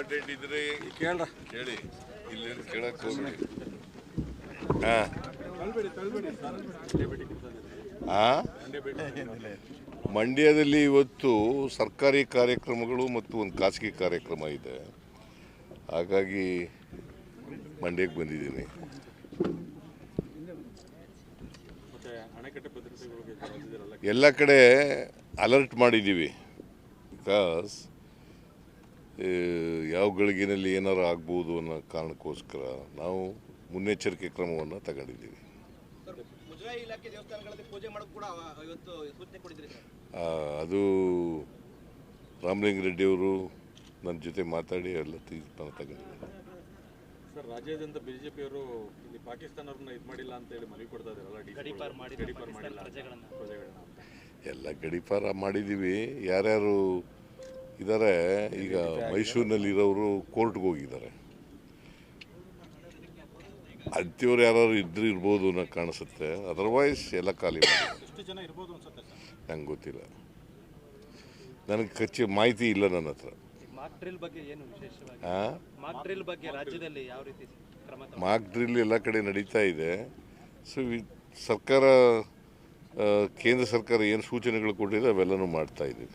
ಮಾಡಿದ್ರೆ ಕೇಳ್ರ. ಕೇಳಿ ಇಲ್ಲಿ ಕೇಳಕ್ ಹೋಗ್ಬೇಡಿ? ಮಂಡ್ಯದಲ್ಲಿ ಇವತ್ತು ಸರ್ಕಾರಿ ಕಾರ್ಯಕ್ರಮಗಳು ಮತ್ತು ಒಂದು ಖಾಸಗಿ ಕಾರ್ಯಕ್ರಮ ಇದೆ. ಹಾಗಾಗಿ ಮಂಡ್ಯಕ್ಕೆ ಬಂದಿದ್ದೀನಿ. ಎಲ್ಲ ಕಡೆ ಅಲರ್ಟ್ ಮಾಡಿದ್ದೀವಿ. ಬಿಕಾಸ್ ಯಾವ ಗಳಿಗೆನಲ್ಲಿ ಏನಾರು ಆಗ್ಬೋದು ಅನ್ನೋ ಕಾರಣಕ್ಕೋಸ್ಕರ ನಾವು ಮುನ್ನೆಚ್ಚರಿಕೆ ಕ್ರಮವನ್ನು ತಗೊಂಡಿದ್ದೀವಿ. ಸರ್ ಮುಜರಾಯಿ ಇಲಾಖೆ ದೇವಸ್ಥಾನಗಳಲ್ಲಿ ಪೂಜೆ ಮಾಡೋಕೆ ಕೂಡ ಇವತ್ತು ಸೂಚನೆ ಕೊಟ್ಟಿದ್ರಿ ಸರ್. ಅದು ರಾಮಲಿಂಗ ರೆಡ್ಡಿ ಅವರು ನನ್ನ ಜೊತೆ ಮಾತಾಡಿ ಎಲ್ಲ ತೀರ್ಮಾನ ತಗೊಂಡಿದ್ದಾರೆ. ಸರ್ ರಾಜ್ಯಾದ್ಯಂತ ಬಿಜೆಪಿಯವರು ಇಲ್ಲಿ ಪಾಕಿಸ್ತಾನವ್ರನ್ನ ಇದು ಮಾಡಿಲ್ಲ ಅಂತ ಹೇಳಿ ಮನವಿ ಕೊಡ್ತಾ ಪ್ರಜೆಗಳನ್ನ. ಎಲ್ಲ ಗಡಿಪಾರ ಮಾಡಿದ್ದೀವಿ. ಯಾರ್ಯಾರು ಇದ್ದಾರೆ ಈಗ ಮೈಸೂರಿನಲ್ಲಿರೋರು ಕೋರ್ಟ್ಗೆ ಹೋಗಿದ್ದಾರೆ. ಅಂಥವ್ರು ಯಾರು ಇದ್ರೆ ಇರ್ಬೋದು ಅನ್ನೋ ಕಾಣಿಸುತ್ತೆ. ಅದರ್ವೈಸ್ ಎಲ್ಲ ಖಾಲಿ ನಂಗೆ ಗೊತ್ತಿಲ್ಲ. ನನಗೆ ಖರ್ಚು ಮಾಹಿತಿ ಇಲ್ಲ ನನ್ನ ಹತ್ರ. ಮಾಕ್ ಡ್ರಿಲ್ ಎಲ್ಲ ಕಡೆ ನಡೀತಾ ಇದೆ. ಸೊ ಸರ್ಕಾರ ಕೇಂದ್ರ ಸರ್ಕಾರ ಏನು ಸೂಚನೆಗಳು ಕೊಟ್ಟಿದೆ ಅವೆಲ್ಲನೂ ಮಾಡ್ತಾ ಇದ್ದೀವಿ.